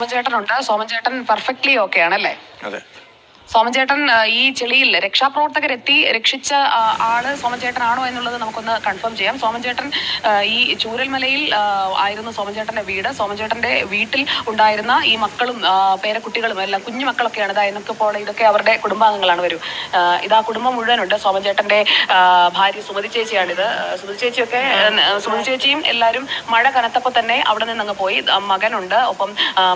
സോമചേട്ടനുണ്ട്. സോമചേട്ടൻ perfectly okay ആണല്ലേ? അതെ. സോമചേട്ടൻ ഈ ചെളിയിൽ രക്ഷാപ്രവർത്തകരെത്തി രക്ഷിച്ച ആൾ സോമചേട്ടനാണോ എന്നുള്ളത് നമുക്കൊന്ന് കൺഫേം ചെയ്യാം. സോമചേട്ടൻ ഈ ചൂരൽമലയിൽ ആയിരുന്നു സോമചേട്ടന്റെ വീട്. സോമചേട്ടന്റെ വീട്ടിൽ ഉണ്ടായിരുന്ന ഈ മക്കളും പേരക്കുട്ടികളും എല്ലാം കുഞ്ഞു മക്കളൊക്കെയാണ്. ഇതാ എന്നൊക്കെ ഇതൊക്കെ അവരുടെ കുടുംബാംഗങ്ങളാണ് വരും ഇതാ കുടുംബം മുഴുവനുണ്ട്. സോമചേട്ടന്റെ ഭാര്യ സുമതി ചേച്ചിയാണിത്. സുമതി ചേച്ചിയൊക്കെ സുമതി ചേച്ചിയും എല്ലാവരും മഴ കനത്തപ്പോൾ തന്നെ അവിടെ നിന്ന് അങ്ങ് പോയി മകനുണ്ട് ഒപ്പം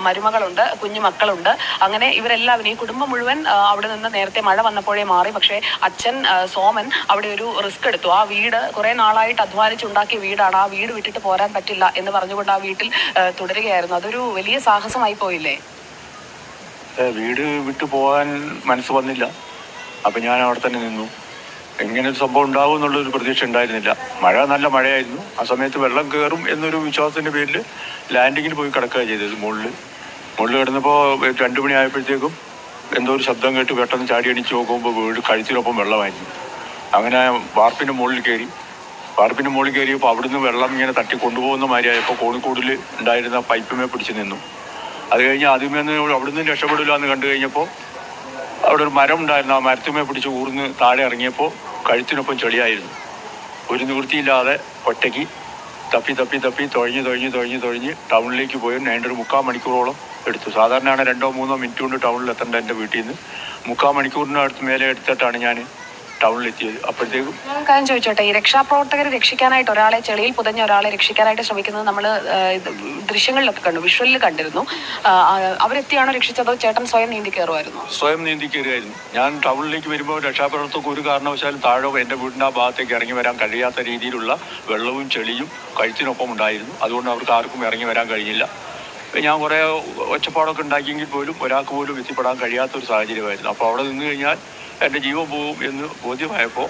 മരുമകളുണ്ട് കുഞ്ഞു മക്കളുണ്ട്. അങ്ങനെ ഇവരെല്ലാവരും ഈ കുടുംബം മുഴുവൻ അവിടെ നിന്ന് നേരത്തെ മഴ വന്നപ്പോഴേ മാറി. പക്ഷേ അച്ഛൻ സോമൻ അവിടെ ഒരു റിസ്ക് എടുത്തു. ആ വീട് കുറെ നാളായിട്ട് അധ്വാനിച്ചുണ്ടാക്കിയ വീടാണ്. ആ വീട് വിട്ടിട്ട് പോരാൻ പറ്റില്ല എന്ന് പറഞ്ഞുകൊണ്ട് ആ വീട്ടിൽ തുടരുകയായിരുന്നു. അതൊരു വലിയ സാഹസമായി പോയില്ലേ? വീട് വിട്ടു പോകാൻ മനസ്സ് വന്നില്ല. അപ്പം ഞാൻ അവിടെ തന്നെ നിന്നു. എങ്ങനെ ഒരു സംഭവം ഉണ്ടാവും എന്നുള്ളൊരു പ്രതീക്ഷ ഉണ്ടായിരുന്നില്ല. മഴ നല്ല മഴയായിരുന്നു. ആ സമയത്ത് വെള്ളം കയറും എന്നൊരു വിശ്വാസത്തിന്റെ പേരിൽ ലാൻഡിങ്ങിന് പോയി കിടക്കുക ചെയ്തത്. മുകളിൽ മുകളിൽ കിടന്നപ്പോൾ മണി ആയപ്പോഴത്തേക്കും എന്തോ ഒരു ശബ്ദം കേട്ട് പെട്ടെന്ന് ചാടി അടിച്ച് നോക്കുമ്പോൾ വീട് കഴുത്തിനൊപ്പം വെള്ളമായിരുന്നു. അങ്ങനെ വാർപ്പിന്റെ മുകളിൽ കയറി. വാർപ്പിന്റെ മുകളിൽ കയറിയപ്പോൾ അവിടുന്ന് വെള്ളം ഇങ്ങനെ തട്ടി കൊണ്ടുപോകുന്ന മാതിരിയായപ്പോൾ കോണിക്കൂടിൽ ഉണ്ടായിരുന്ന പൈപ്പുമേ പിടിച്ച് നിന്നു. അത് കഴിഞ്ഞ് ആദ്യമേ അവിടുന്ന് രക്ഷപ്പെടില്ല എന്ന് കണ്ടു കഴിഞ്ഞപ്പോൾ അവിടെ ഒരു മരം ഉണ്ടായിരുന്നു. ആ മരത്തുമേ പിടിച്ച് ഊർന്ന് താഴെ ഇറങ്ങിയപ്പോൾ കഴുത്തിനൊപ്പം ചെളിയായിരുന്നു. ഒരു നിവൃത്തിയില്ലാതെ ഒറ്റയ്ക്ക് തപ്പി തപ്പി തപ്പി തുഴഞ്ഞ് തുഴഞ്ഞ് തുഴഞ്ഞ് തുഴഞ്ഞ് ടൗണിലേക്ക് പോയി അതിന്റെ ഒരു മുക്കാൽ മണിക്കൂറോളം എടുത്തു. സാധാരണയാണ് രണ്ടോ മൂന്നോ മിനിറ്റ് കൊണ്ട് ടൗണിൽ എത്തേണ്ട എന്റെ വീട്ടിൽ നിന്ന്. മുക്കാൽ മണിക്കൂറിനടുത്ത് മേലെ എടുത്തിട്ടാണ് ഞാൻ ടൗണിലെത്തിയത് അപ്പോഴത്തേക്കും കാര്യം ചോദിച്ചോട്ടെ? ഈ രക്ഷാപ്രവർത്തകരെ രക്ഷിക്കാനായിട്ട് ഒരാളെ ചെളിയിൽ പുതഞ്ഞ ഒരാളെ രക്ഷിക്കാനായിട്ട് ശ്രമിക്കുന്നത് നമ്മൾ ദൃശ്യങ്ങളിലൊക്കെ കണ്ടു വിഷ്വലിൽ കണ്ടിരുന്നു. അവരെത്തിയാണോ രക്ഷിച്ചതോ? ചേട്ടൻ സ്വയം നീന്തി കയറുമായിരുന്നു. സ്വയം നീന്തി കയറിയായിരുന്നു ഞാൻ ടൗണിലേക്ക് വരുമ്പോൾ രക്ഷാപ്രവർത്തകർക്ക് ഒരു കാരണവശാലും താഴെ എന്റെ വീടിന്റെ ആ ഭാഗത്തേക്ക് ഇറങ്ങി വരാൻ കഴിയാത്ത രീതിയിലുള്ള വെള്ളവും ചെളിയും കഴുത്തിനൊപ്പം ഉണ്ടായിരുന്നു. അതുകൊണ്ട് അവർക്ക് ആർക്കും ഇറങ്ങി വരാൻ കഴിഞ്ഞില്ല. ഞാൻ കുറേ ഒച്ചപ്പാടൊക്കെ ഉണ്ടാക്കിയെങ്കിൽ പോലും ഒരാൾക്ക് പോലും എത്തിപ്പെടാൻ കഴിയാത്ത ഒരു സാഹചര്യമായിരുന്നു. അപ്പോൾ അവിടെ നിന്ന് കഴിഞ്ഞാൽ എന്റെ ജീവൻ പോവും എന്ന് ബോധ്യമായപ്പോൾ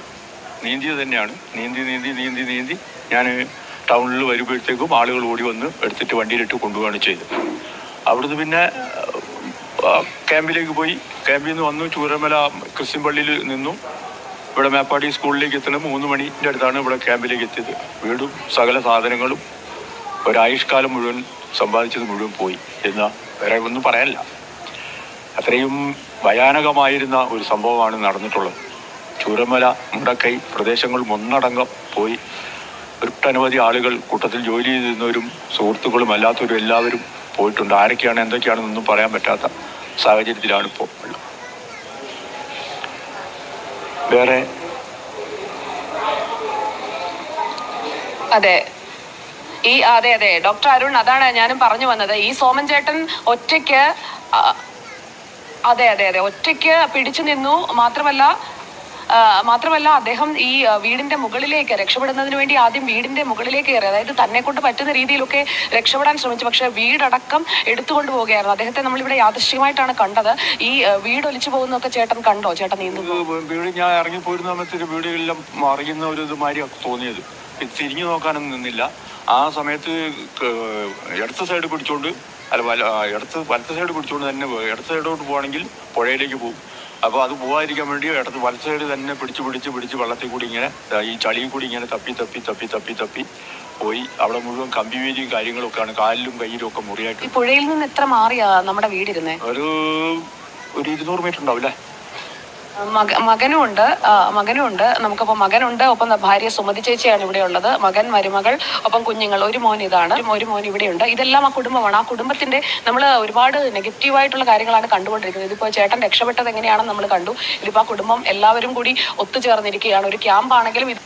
നീന്തിയത് തന്നെയാണ്. നീന്തി നീന്തി നീന്തി നീന്തി ഞാൻ ടൗണിൽ വരുമ്പോഴത്തേക്കും ആളുകൾ ഓടി വന്ന് എടുത്തിട്ട് വണ്ടിയിലിട്ട് കൊണ്ടുപോവുകയാണ് ചെയ്തത്. അവിടുന്ന് പിന്നെ ക്യാമ്പിലേക്ക് പോയി. ക്യാമ്പിൽ നിന്ന് വന്നു ചൂരമല ക്രിസ്ത്യൻ പള്ളിയിൽ നിന്നു ഇവിടെ മേപ്പാടി സ്കൂളിലേക്ക് എത്തണം. മൂന്ന് മണിന്റെ അടുത്താണ് ഇവിടെ ക്യാമ്പിലേക്ക് എത്തിയത്. വീടും സകല സാധനങ്ങളും ഒരായുഷ്കാലം മുഴുവൻ സമ്പാദിച്ചത് മുഴുവൻ പോയി. എന്ന വേറെ ഒന്നും പറയാനില്ല. അത്രയും ഭയാനകമായിരുന്ന ഒരു സംഭവമാണ് നടന്നിട്ടുള്ളത്. ചൂരമല മുണ്ടക്കൈ പ്രദേശങ്ങൾ ഒന്നടങ്കം പോയി. ഒട്ടനവധി ആളുകൾ കൂട്ടത്തിൽ ജോലി ചെയ്തിരുന്നവരും സുഹൃത്തുക്കളും അല്ലാത്തവരും എല്ലാവരും പോയിട്ടുണ്ട്. ആരൊക്കെയാണ് എന്തൊക്കെയാണെന്നൊന്നും പറയാൻ പറ്റാത്ത സാഹചര്യത്തിലാണ് ഇപ്പോൾ ഉള്ളത്. വേറെ? അതെ. ഈ അതെ അതെ. ഡോക്ടർ അരുൺ അതാണ് ഞാനും പറഞ്ഞു വന്നത്. ഈ സോമൻ ചേട്ടൻ ഒറ്റയ്ക്ക് അതെ അതെ അതെ. ഒറ്റയ്ക്ക് പിടിച്ചു നിന്നു. മാത്രമല്ല മാത്രമല്ല അദ്ദേഹം ഈ വീടിന്റെ മുകളിലേക്ക് രക്ഷപ്പെടുന്നതിന് വേണ്ടി ആദ്യം വീടിന്റെ മുകളിലേക്ക് കയറി. അതായത് തന്നെ കൊണ്ട് പറ്റുന്ന രീതിയിലൊക്കെ രക്ഷപ്പെടാൻ ശ്രമിച്ചു. പക്ഷെ വീടടക്കം എടുത്തുകൊണ്ട് പോവുകയായിരുന്നു. അദ്ദേഹത്തെ നമ്മളിവിടെ യാദൃശ്യമായിട്ടാണ് കണ്ടത്. ഈ വീട് ഒലിച്ചു പോകുന്നതൊക്കെ ചേട്ടൻ കണ്ടോ? ചേട്ടൻ വീട് ഞാൻ ഇറങ്ങി പോയിരുന്ന സമയത്ത് വീടുകളിലും അറിയുന്ന ഒരു ഇതുമാതിരി തോന്നിയത്. തിരിഞ്ഞു നോക്കാനൊന്നും നിന്നില്ല. ആ സമയത്ത് ഇടത്ത സൈഡ് പിടിച്ചോണ്ട് അല്ല വല ഇടത്ത് വലത്ത് സൈഡ് പിടിച്ചുകൊണ്ട് തന്നെ. ഇടത്ത സൈഡോട്ട് പോകണമെങ്കിൽ പുഴയിലേക്ക് പോകും. അപ്പോൾ അത് പോകാതിരിക്കാൻ വേണ്ടി ഇടത്ത് വലത്ത് സൈഡ് തന്നെ പിടിച്ച് പിടിച്ച് പിടിച്ച് വെള്ളത്തിൽ കൂടി ഇങ്ങനെ ഈ ചളിയിൽ കൂടി ഇങ്ങനെ തപ്പി തപ്പി തപ്പി തപ്പി തപ്പി പോയി. അവിടെ മുഴുവൻ കമ്പി വേലിയും കാര്യങ്ങളൊക്കെയാണ്. കാലിലും കയ്യിലും ഒക്കെ മുറിയായിട്ട് പുഴയിൽ നിന്ന് എത്ര മാറിയാ നമ്മുടെ വീടിരുന്നേ? ഒരു ഒരു ഇരുന്നൂറ് മീറ്റർ ഉണ്ടാവില്ലേ മകനുമുണ്ട് മകനും മകനുമുണ്ട് നമുക്കിപ്പോൾ മകനുണ്ട്. ഒപ്പം ഭാര്യ സുമതി ചേച്ചിയാണ് ഇവിടെ ഉള്ളത്. മകൻ മരുമകൾ ഒപ്പം കുഞ്ഞുങ്ങൾ. ഒരു മോൻ ഇതാണ്. ഒരു മോൻ ഇവിടെയുണ്ട്. ഇതെല്ലാം ആ കുടുംബമാണ്. ആ കുടുംബത്തിന്റെ നമ്മൾ ഒരുപാട് നെഗറ്റീവായിട്ടുള്ള കാര്യങ്ങളാണ് കണ്ടുകൊണ്ടിരിക്കുന്നത്. ഇതിപ്പോൾ ചേട്ടൻ രക്ഷപ്പെട്ടത് എങ്ങനെയാണെന്ന് നമ്മൾ കണ്ടു. ഇതിപ്പോൾ ആ കുടുംബം എല്ലാവരും കൂടി ഒത്തുചേർന്നിരിക്കുകയാണ്. ഒരു ക്യാമ്പാണെങ്കിലും ഇത്